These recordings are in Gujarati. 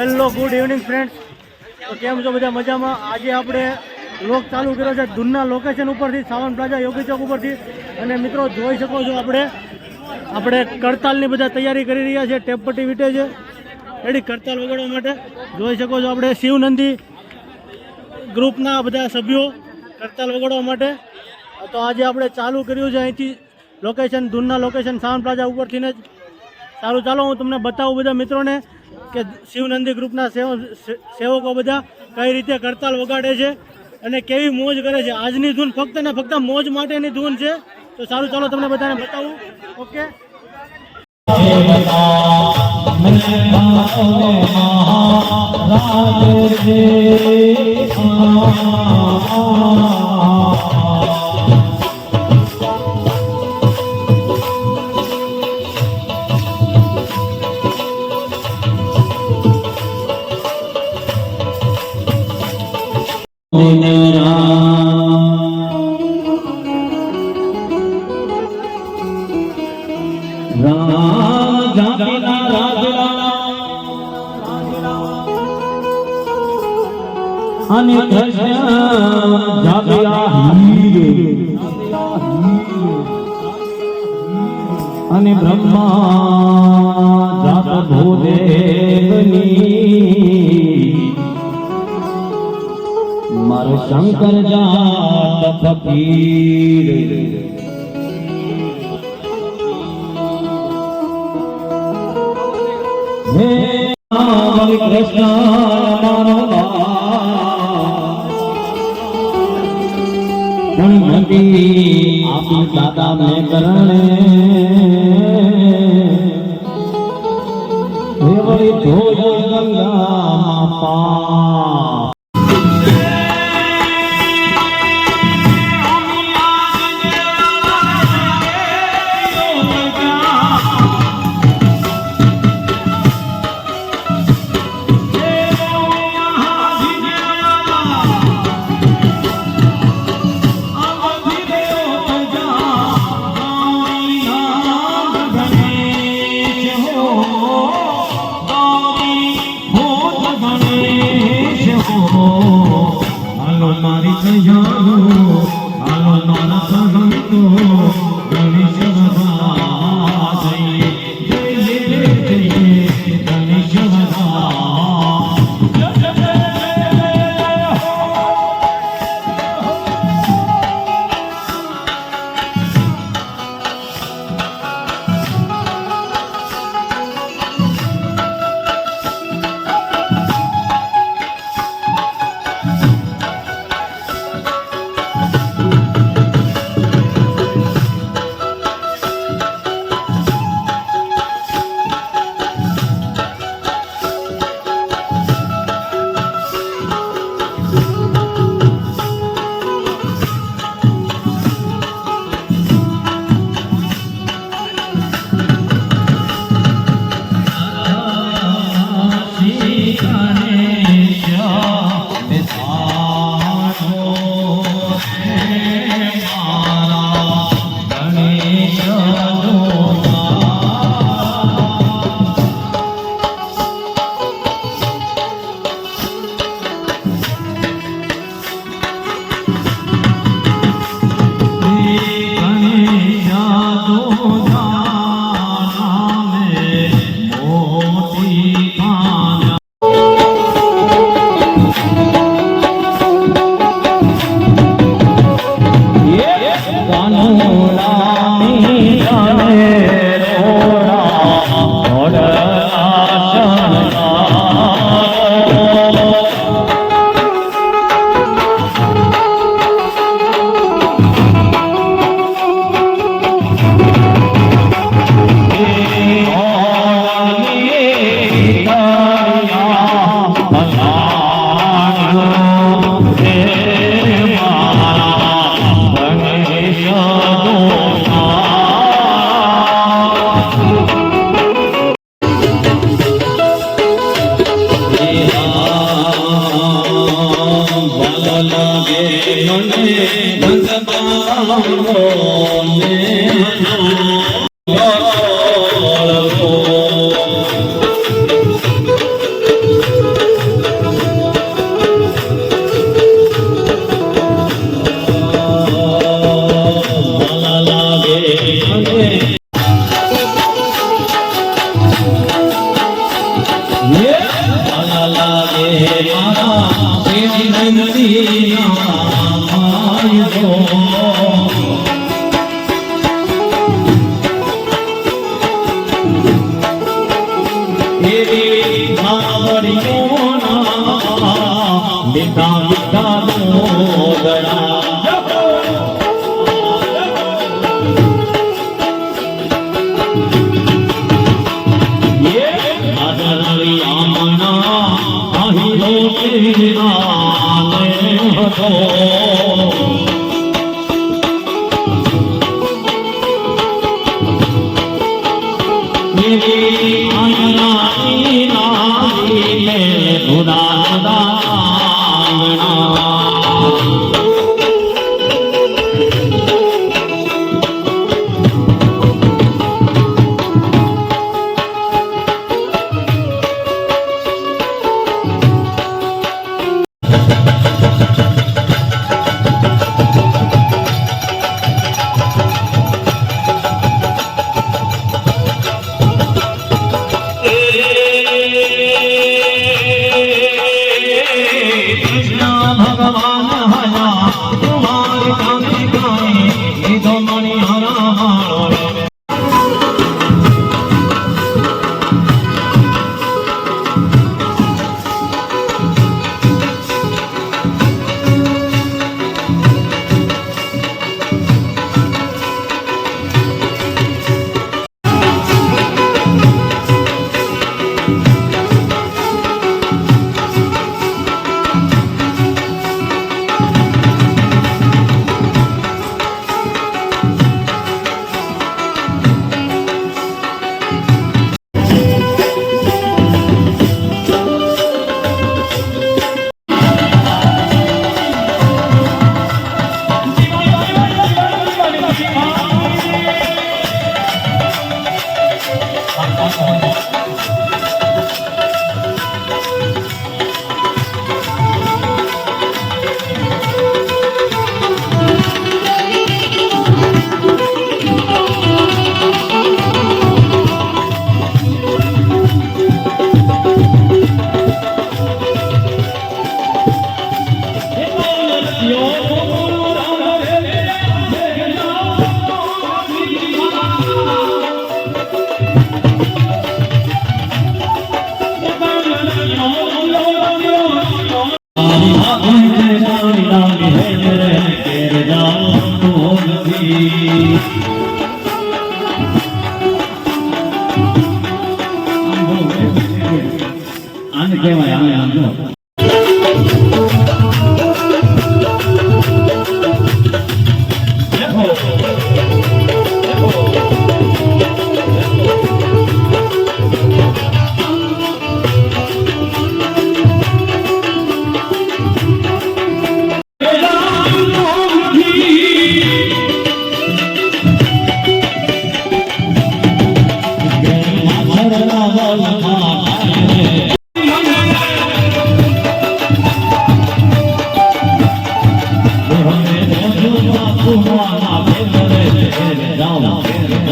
હેલો ગુડ ઇવનિંગ ફ્રેન્ડ્સ તો કેમ છો બધા મજામાં? આજે આપણે લોક ચાલુ કર્યો છે ધૂનના લોકેશન ઉપરથી, સાવન પ્લાઝા યોગી ચોક ઉપરથી. અને મિત્રો, જોઈ શકો છો આપણે. આપણે કરતાલની બધા તૈયારી કરી રહ્યા છે ટેપપટ્ટી વીટે છે રેડી કરતાલ વગાડવા માટે. જોઈ શકો છો આપણે શિવનંદી ગ્રુપના બધા સભ્યો કરતાલ વગાડવા માટે. તો આજે આપણે ચાલુ કર્યું છે અહીંથી લોકેશન ધૂનના લોકેશન સાવન પ્લાઝા ઉપરથી જ. સારું, ચાલો હું તમને બતાવું બધા મિત્રોને. કે શિવનંદી ગ્રુપના સેવકો બધા કઈ રીતે કરતાલ વગાડે છે અને કેવી મોજ કરે છે. આજની ધૂન ફક્ત ને ફક્ત મોજ માટેની ધૂન છે. તો સારું, ચાલો તમને બધાને બતાવું. ઓકે? રામ જાતિના રાજલા અને હીર. અને બ્રહ્મા જાત ભૂદેવની મારો શંકર જાત ફકીર. ذرانا ભાવડીઓના લીધા લીધા કેરાને હતો એવી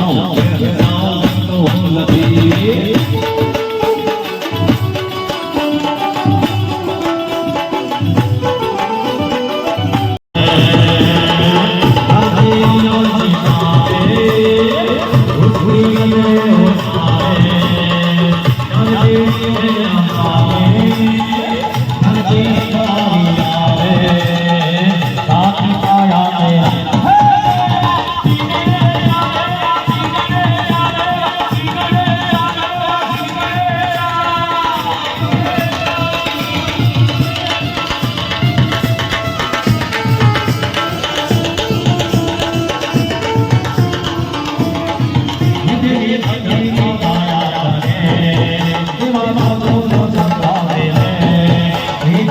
down.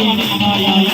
ai, ai, ai.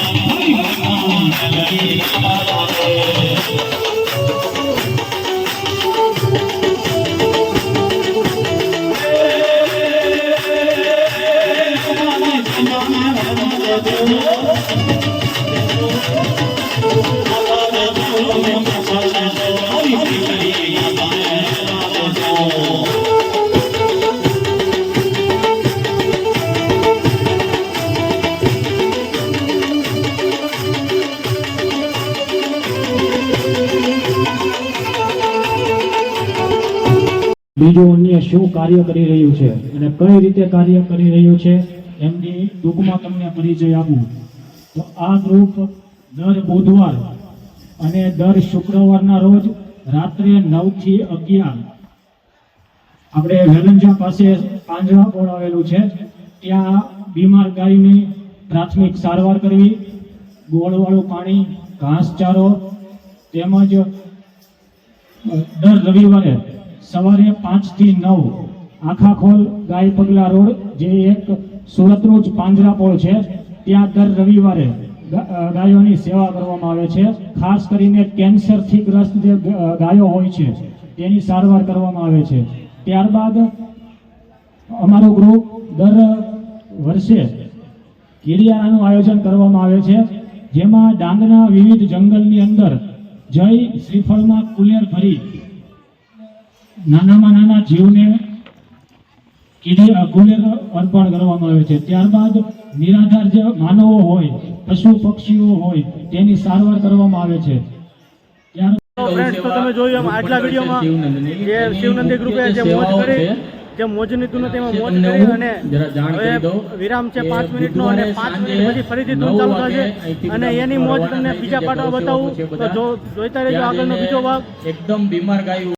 બીજું અન્ય શું કાર્ય કરી રહ્યું છે અને કઈ રીતે કાર્ય કરી રહ્યું છે, એમની ટૂંકમાં તમને પરિચય આપું. તો આ ગ્રુપ દર બુધવાર અને દર શુક્રવારના રોજ રાત્રે નવથી અગિયાર આપણે વેલંજા પાસે પાંજરાપોળ આવેલું છે. ત્યાં બીમાર ગાયની પ્રાથમિક સારવાર કરવી, ગોળવાળું પાણી, ઘાસચારો તેમજ દર રવિવારે સવારે પાંચથી નવ આખા ખોલ ગાય પગલા રોડ, જે એક સુરતનું જ પાંજરાપોળ છે, ત્યાં દર રવિવારે ગાયોની સેવા કરવામાં આવે છે. ખાસ કરીને કેન્સરથી ગ્રસ્ત જે ગાયો હોય છે, તેની સારવાર કરવામાં આવે છે. ત્યારબાદ અમારો ગ્રુપ દર વર્ષે કીડિયાનું આયોજન કરવામાં આવે છે, જેમાં ડાંગના વિવિધ જંગલની અંદર જય શ્રીફળમાં કુલેર ભરી નાનામાં નાના જીવને કીડી કુલેર અર્પણ કરવામાં આવે છે. ત્યારબાદ નિરાધાર જે માનવો હોય પશુ પક્ષીઓ હોય તેની સારવાર કરવામાં આવે છે. ફ્રેન્ડ્સ તો તમે જોયું એમ આગલા વિડીયોમાં જે શિવનંદી ગ્રુપે જે મોજ કરી જે મોજની ધૂન તેમાં મોજ કરી અને વિરામ છે પાંચ મિનિટનો અને પાંચ મિનિટ પછી ફરીથી ધૂન ચાલુ થશે. અને એની મોજ તમને બીજા પાટો બતાવું. તો જો જોઈતા રહેજો આગળનો બીજો ભાગ. એકદમ બીમાર ગાયું.